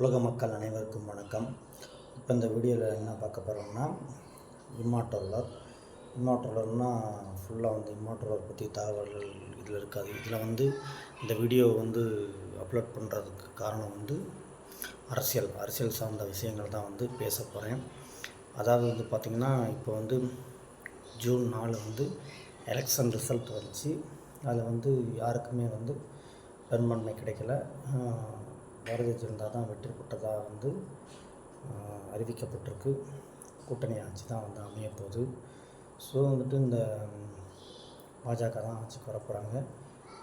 உலக மக்கள் அனைவருக்கும் வணக்கம். இப்போ இந்த வீடியோவில் என்ன பார்க்க போகிறோம்னா இம்மாட்டோலர் இம்மாட்டோலர்னால் ஃபுல்லாக வந்து இம்மாட்டோலர் பற்றி தகவல்கள் இதில் இருக்காது. இதில் வந்து இந்த வீடியோ வந்து அப்லோட் பண்ணுறதுக்கு காரணம் வந்து அரசியல். அரசியல் சார்ந்த விஷயங்கள் தான் வந்து பேச போகிறேன் அதாவது வந்து பார்த்திங்கன்னா இப்போ வந்து ஜூன் நாலு வந்து எலெக்ஷன் ரிசல்ட் வந்துச்சு. அதில் வந்து யாருக்குமே வந்து பெரும்பான்மை கிடைக்கல. பாரதிய ஜனதா தான் வெற்றி பெற்றதாக வந்து அறிவிக்கப்பட்டிருக்கு. கூட்டணி ஆட்சி தான் வந்து அமைய போகுது. ஸோ வந்துட்டு இந்த பாஜக தான் ஆட்சிக்கு வரப்போகிறாங்க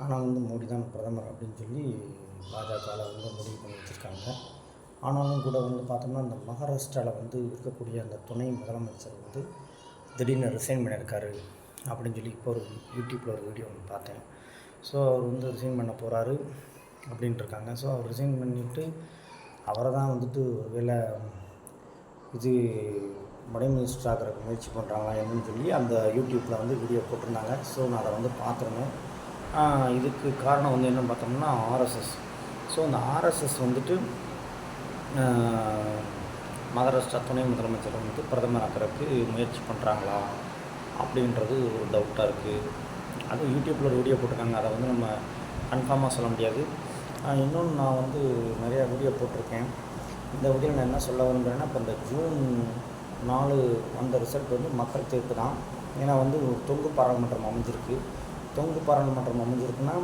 ஆனால் வந்து மோடி தான் பிரதமர் அப்படின்னு சொல்லி பாஜகவில் வந்து முடிவு பண்ணி வச்சுருக்காங்க. ஆனாலும் கூட வந்து பார்த்தோம்னா இந்த மகாராஷ்டிராவில் வந்து இருக்கக்கூடிய அந்த துணை முதலமைச்சர் வந்து திடீர்னு ரிசைன் பண்ணியிருக்காரு அப்படின்னு சொல்லி இப்போ ஒரு யூடியூப்பில் ஒரு வீடியோ ஒன்று பார்த்தேன். ஸோ அவர் வந்து ரிசைன் பண்ண போகிறாரு அப்படின்ட்டு இருக்காங்க ஸோ அவர் ரிசைன் பண்ணிவிட்டு அவரை தான் வந்துட்டு ஒருவேளை இது மடை மினிஸ்டர் ஆகிறதுக்கு முயற்சி பண்ணுறாங்களா என்னன்னு சொல்லி அந்த யூடியூப்பில் வந்து வீடியோ போட்டிருந்தாங்க. ஸோ நான் அதை வந்து பார்த்துருந்தேன். இதுக்கு காரணம் வந்து என்ன பார்த்தோம்னா ஆர்எஸ்எஸ் ஸோ அந்த ஆர்எஸ்எஸ் வந்துட்டு மகாராஷ்டிரா துணை முதலமைச்சர் வந்து பிரதமர் ஆக்கிறதுக்கு முயற்சி பண்ணுறாங்களா அப்படின்றது ஒரு டவுட்டாக இருக்குது அதுவும் யூடியூப்பில் ஒரு வீடியோ போட்டிருக்காங்க. அதை வந்து நம்ம கன்ஃபார்மாக சொல்ல முடியாது. இன்னொன்று நான் வந்து நிறையா வீடியோ போட்டிருக்கேன். இந்த வீடியோவில் நான் என்ன சொல்ல விரும்புகிறேன்னா இப்போ இந்த ஜூன் நாலு வந்த ரிசல்ட் வந்து மக்கள் தீர்ப்பு தான். ஏன்னா வந்து தொங்கு பாராளுமன்றம் அமைஞ்சிருக்கு. தொங்கு பாராளுமன்றம் அமைஞ்சிருக்குன்னா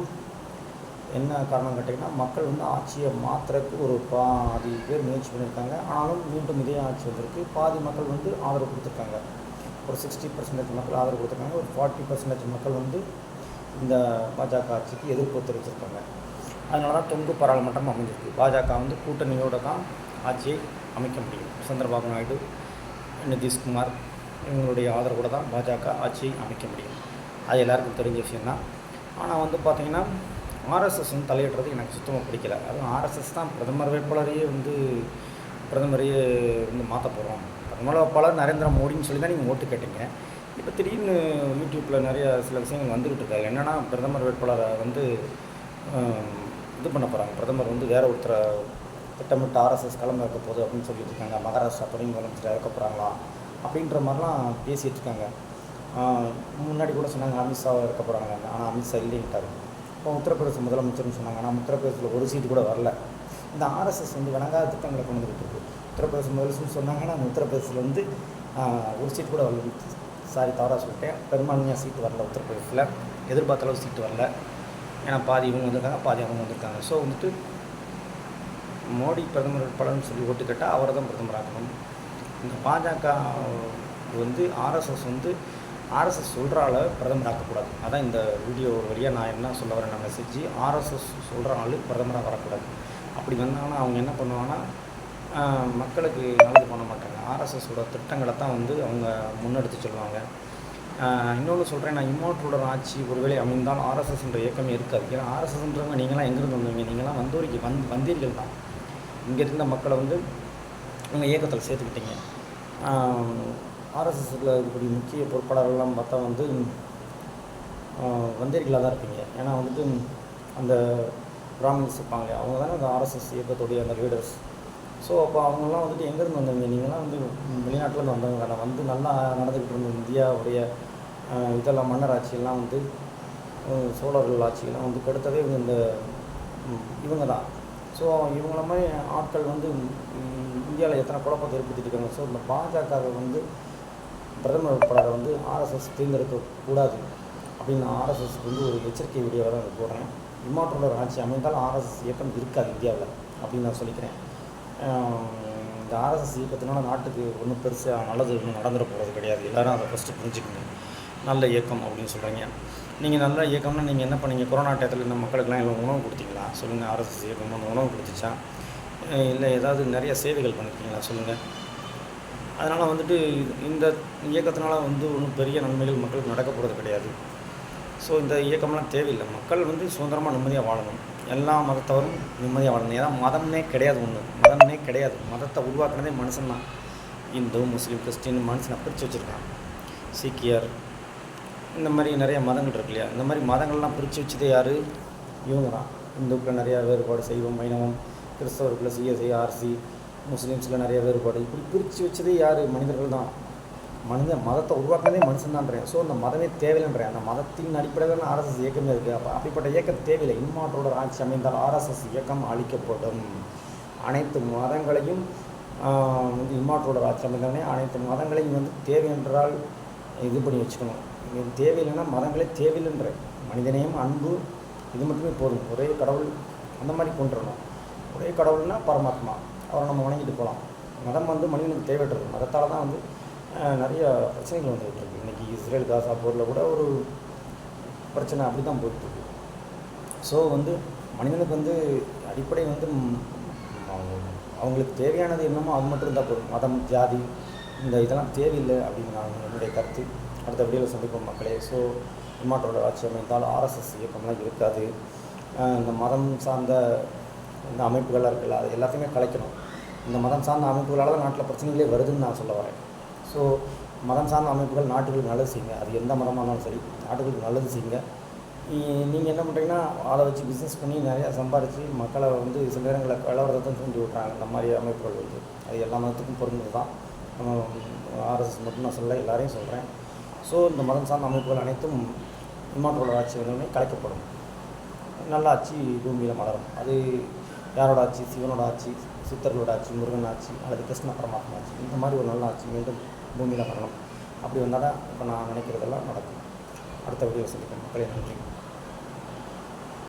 என்ன காரணம் கேட்டிங்கன்னா மக்கள் வந்து ஆட்சியை மாற்றுறதுக்கு ஒரு பாதி பேர் முயற்சி பண்ணியிருக்காங்க. ஆனாலும் மீண்டும் இதே ஆட்சி வந்திருக்கு. பாதி மக்கள் வந்து ஆதரவு கொடுத்துருக்காங்க. ஒரு சிக்ஸ்டி பர்சன்டேஜ் மக்கள் ஆதரவு கொடுத்துருக்காங்க. ஒரு ஃபார்ட்டி பர்சன்டேஜ் மக்கள் வந்து இந்த பாஜக ஆட்சிக்கு எதிர்ப்பு தெரிவிச்சிருக்காங்க. அதனால தான் தொங்கு பாராளுமன்றம் அமைஞ்சிருக்கு. பாஜக வந்து கூட்டணியோட தான் ஆட்சியை அமைக்க முடியும். சந்திரபாபு நாயுடு நிதிஷ்குமார் இவங்களுடைய ஆதரவோடு தான் பாஜக ஆட்சியை அமைக்க முடியும். அது எல்லாருக்கும் தெரிஞ்ச விஷயந்தான் ஆனால் வந்து பார்த்திங்கன்னா ஆர்எஸ்எஸ் வந்து தலையிடுறது எனக்கு சுத்தமாக பிடிக்கல. அதுவும் ஆர்எஸ்எஸ் தான் பிரதமர் வேட்பாளரையே வந்து பிரதமரையே வந்து மாற்ற போகிறோம் பிரதமர் வேட்பாளர் நரேந்திர மோடின்னு சொல்லி தான் நீங்கள் ஓட்டு கேட்டீங்க. இப்போ திடீர்னு யூடியூப்பில் நிறைய சில விஷயங்கள் வந்துக்கிட்டு இருக்காங்க என்னென்னா பிரதமர் வேட்பாளரை வந்து இது பண்ண போகிறாங்க பிரதமர் வந்து வேற ஒருத்தரை திட்டமிட்டு ஆர்எஸ்எஸ் கிளம்ப இருக்க போகுது அப்படின்னு சொல்லிட்டு இருக்காங்க. மகாராஷ்டிரா துணை முதலமைச்சர் இறக்க போகிறாங்களா அப்படின்ற மாதிரிலாம் பேசிகிட்டு இருக்காங்க. முன்னாடி கூட சொன்னாங்க அமித்ஷாவை இருக்க போகிறாங்க ஆனால் அமித்ஷா இல்லைன்ட்டார் இப்போ உத்தரப்பிரதேச முதலமைச்சர்னு சொன்னாங்க ஆனால் உத்தரப்பிரதேசத்தில் ஒரு சீட்டு கூட வரல. இந்த ஆர்எஸ்எஸ் வந்து வணங்காத திட்டங்களை கொண்டு வந்துட்டு இருக்கு. உத்தரப்பிரதேச முதலமைச்சர்னு சொன்னாங்கன்னா அந்த உத்தரப்பிரதேசத்தில் வந்து ஒரு சீட் கூட வரல. சாரி தவறாக சொல்லிட்டேன். பெரும்பான்மையாக சீட்டு வரல உத்தரப்பிரதேசத்தில். எதிர்பார்த்த அளவு சீட்டு வரல. ஏன்னா பாதி இவங்க வந்திருக்காங்க பாதி அவங்க வந்திருக்காங்க. ஸோ வந்துட்டு மோடி பிரதமர் பலன் சொல்லி ஓட்டு கேட்டால் அவரை தான் பிரதமர் இந்த பாஜக வந்து ஆர்எஸ்எஸ் வந்து ஆர்எஸ்எஸ் சொல்கிறால பிரதமர் ஆக்கக்கூடாது. அதான் இந்த வீடியோ வழியாக நான் என்ன சொல்ல வரேன் மெசேஜ் ஆர்எஸ்எஸ் சொல்கிற ஆள் பிரதமராக வரக்கூடாது. அப்படி வந்தாங்கன்னா அவங்க என்ன பண்ணுவாங்கன்னா மக்களுக்கு நல்லது பண்ண மாட்டாங்க. ஆர்எஸ்எஸோட திட்டங்களை தான் வந்து அவங்க முன்னெடுத்து சொல்லுவாங்க. இன்னொன்று சொல்கிறேன் நான் இம்மோட்டரோட ஆட்சி ஒருவேளை அமைந்தால் ஆர்எஸ்எஸ்ன்ற இயக்கமே இருக்காது. ஏன்னா ஆர்எஸ்எஸ்ன்றவங்க நீங்களாம் எங்கேருந்து வந்தீங்க நீங்களாம் வந்தோரிக்கு வந் வந்தீர்கள் தான். இங்கே இருந்த மக்களை வந்து உங்கள் இயக்கத்தில் சேர்த்துக்கிட்டீங்க. ஆர்எஸ்எஸ்ல இருக்கக்கூடிய முக்கிய பொறுப்பாளர்கள்லாம் பார்த்தா வந்து வந்தீர்களாக தான் இருப்பீங்க. ஏன்னா வந்துட்டு அந்த பிராமின்ஸ் இருப்பாங்க அவங்க தானே அந்த ஆர்எஸ்எஸ் இயக்கத்துடைய அந்த லீடர்ஸ் ஸோ அப்போ அவங்கெல்லாம் வந்துட்டு எங்கேருந்து வந்தவங்க? நீங்களாம் வந்து வெளிநாட்டிலேருந்து வந்தவங்க தானே. வந்து நல்லா நடந்துக்கிட்டு இருந்த இந்தியாவுடைய இதெல்லாம் மன்னர் ஆட்சியெல்லாம் வந்து சோழர்கள் ஆட்சியெல்லாம் வந்து கெடுத்ததே இவங்க இந்த இவங்க தான். ஸோ இவங்கள மாதிரி ஆட்கள் வந்து இந்தியாவில் எத்தனை குழப்பத்தை ஏற்படுத்திட்டு இருக்காங்க? ஸோ இந்த பாஜகவை வந்து பிரதமர் வேட்பாளரை வந்து ஆர்எஸ்எஸ் தேர்ந்தெடுக்கக்கூடாது அப்படின்னு அப்படின்னு ஆர்எஸ்எஸ்க்கு வந்து ஒரு எச்சரிக்கை வீடியோவை தான் போடுறேன். இம்மாற்றோட ஆட்சி அமைந்தால் ஆர்எஸ்எஸ் இயக்கம் இருக்காது இந்தியாவில் அப்படின்னு நான் சொல்லிக்கிறேன். இந்த ஆர்எஸ்எஸ் இயக்கத்தினால நாட்டுக்கு ஒன்றும் பெருசாக நல்லது ஒன்றும் நடந்துட போகிறது கிடையாது. எல்லோரும் அதை ஃபஸ்ட்டு புரிஞ்சுக்கணும். நல்ல இயக்கம் அப்படின்னு சொல்கிறீங்க நீங்கள் நல்ல இயக்கம்னா நீங்கள் என்ன பண்ணீங்க? கொரோனா டயத்தில் இந்த மக்களுக்கெல்லாம் எல்லாம் உணவு கொடுத்தீங்களா? சொல்லுங்கள் ஆர்எஸ்எஸ் இயக்கம் வந்து உணவு கொடுத்துச்சா? இல்லை ஏதாவது நிறைய சேவைகள் பண்ணிருக்கீங்களா? சொல்லுங்கள் அதனால் வந்துட்டு இந்த இயக்கத்தினால வந்து ஒன்றும் பெரிய நன்மைகள் மக்களுக்கு நடக்க போகிறது கிடையாது. ஸோ இந்த இயக்கம்லாம் தேவையில்லை. மக்கள் வந்து சுதந்திரமாக நிம்மதியாக வாழணும். எல்லா மதத்தவரும் நிம்மதியாக வாழணும். ஏன்னா மதம்னே கிடையாது ஒன்று மதம்னே கிடையாது. மதத்தை உருவாக்குனதே மனுஷன் தான் இந்து முஸ்லீம் கிறிஸ்டின் மனுஷனை பிரித்து வச்சுருக்கான். சீக்கியர் இந்த மாதிரி நிறைய மதங்கள் இருக்கு இல்லையா? இந்த மாதிரி மதங்கள்லாம் பிரித்து வச்சது யார்? இவங்க தான் இந்துக்கள் நிறையா வேறுபாடு செய்வோம் வைணவம் கிறிஸ்தவர்களில் சிஎஸ்ஐ ஆர்சி முஸ்லீம்ஸில் நிறைய வேறுபாடு. இப்படி பிரித்து வச்சதே யார்? மனிதர்கள் தான் மனித மதத்தை உருவாக்குனதே மனுஷன்தான்றேன் ஸோ அந்த மதமே தேவையில்லைன்றேன் அந்த மதத்தின் அடிப்படையில் தான் ஆர்எஸ்எஸ் இயக்கமே இருக்குது அப்போ அப்படிப்பட்ட இயக்கம் தேவையில்லை. இம்மாற்றோட ஆட்சி அமைந்தால் ஆர்எஸ்எஸ் இயக்கம் அழிக்கப்படும். அனைத்து மதங்களையும் இம்மாற்றோட ஆட்சி அமைந்தாலே அனைத்து மதங்களையும் வந்து தேவை என்றால் இது பண்ணி வச்சுக்கணும். இது தேவையில்லைன்னா மதங்களே தேவையில்லைன்ற மனிதனையும் அன்பு இது மட்டுமே போதும். ஒரே கடவுள் அந்த மாதிரி கொண்டுடணும் ஒரே கடவுள்னா பரமாத்மா. அவரை நம்ம வணங்கிட்டு போகலாம். மதம் வந்து மனிதனுக்கு தேவையற்றது. மதத்தால் தான் வந்து நிறைய பிரச்சனைகள் வந்துகிட்டு இருக்கு. இன்றைக்கி இஸ்ரேல் காசா போரில் கூட ஒரு பிரச்சனை அப்படி தான் போயிட்டுருக்கு. ஸோ வந்து மனிதனுக்கு வந்து அடிப்படை வந்து அவங்க- அவங்களுக்கு தேவையானது என்னமோ அது மட்டும் இருந்தால் போதும். மதம் ஜாதி இந்த இதெல்லாம் தேவையில்லை அப்படின்னு நான் என்னுடைய கருத்து. அடுத்த வீடியோவில் சந்திப்போம் மக்களே. ஸோ இம்மாற்றோட ஆட்சி அமைந்தால் ஆர்எஸ்எஸ் இயக்கம்லாம் இருக்காது. இந்த மதம் சார்ந்த இந்த அமைப்புகளாக இருக்குல்ல அது எல்லாத்தையுமே கலைக்கணும். இந்த மதம் சார்ந்த அமைப்புகளால் தான் நாட்டில் பிரச்சனைகளே வருதுன்னு நான் சொல்ல வரேன். ஸோ மதம் சார்ந்த அமைப்புகள் நாட்டுகளுக்கு நல்லது செய்யுங்க. அது எந்த மதமாக இருந்தாலும் சரி நாட்டுகளுக்கு நல்லது செய்யுங்க. நீங்கள் என்ன பண்ணுறீங்கன்னா அதை வச்சு பிஸ்னஸ் பண்ணி நிறையா சம்பாரித்து மக்களை வந்து சில நேரங்களில் கலவரத்தை தூண்டி விட்றாங்க இந்த மாதிரி அமைப்புகள் வந்து. அது எல்லா மதத்துக்கும் பொருந்தது தான். ஆர்எஸ்எஸ் மட்டும் நான் சொல்ல எல்லாரையும் சொல்கிறேன் ஸோ இந்த மதம் சார்ந்த அமைப்புகள் அனைத்தும் இம்மாற்றோட ஆட்சி வந்து கலைக்கப்படும். நல்ல ஆட்சி பூமியில் மலரும். அது யாரோட ஆட்சி? சிவனோட ஆட்சி சித்தர்களோட ஆட்சி முருகன் ஆட்சி அல்லது கிருஷ்ண பரமாத்மா ஆட்சி. இந்த மாதிரி ஒரு நல்ல ஆட்சி மீண்டும் பூமியில் வரணும் அப்படி வந்தால் தான் இப்போ நான் நினைக்கிறதெல்லாம் நடக்கும். அடுத்த வீடியோ சந்திப்பேன் மக்களே நன்றி.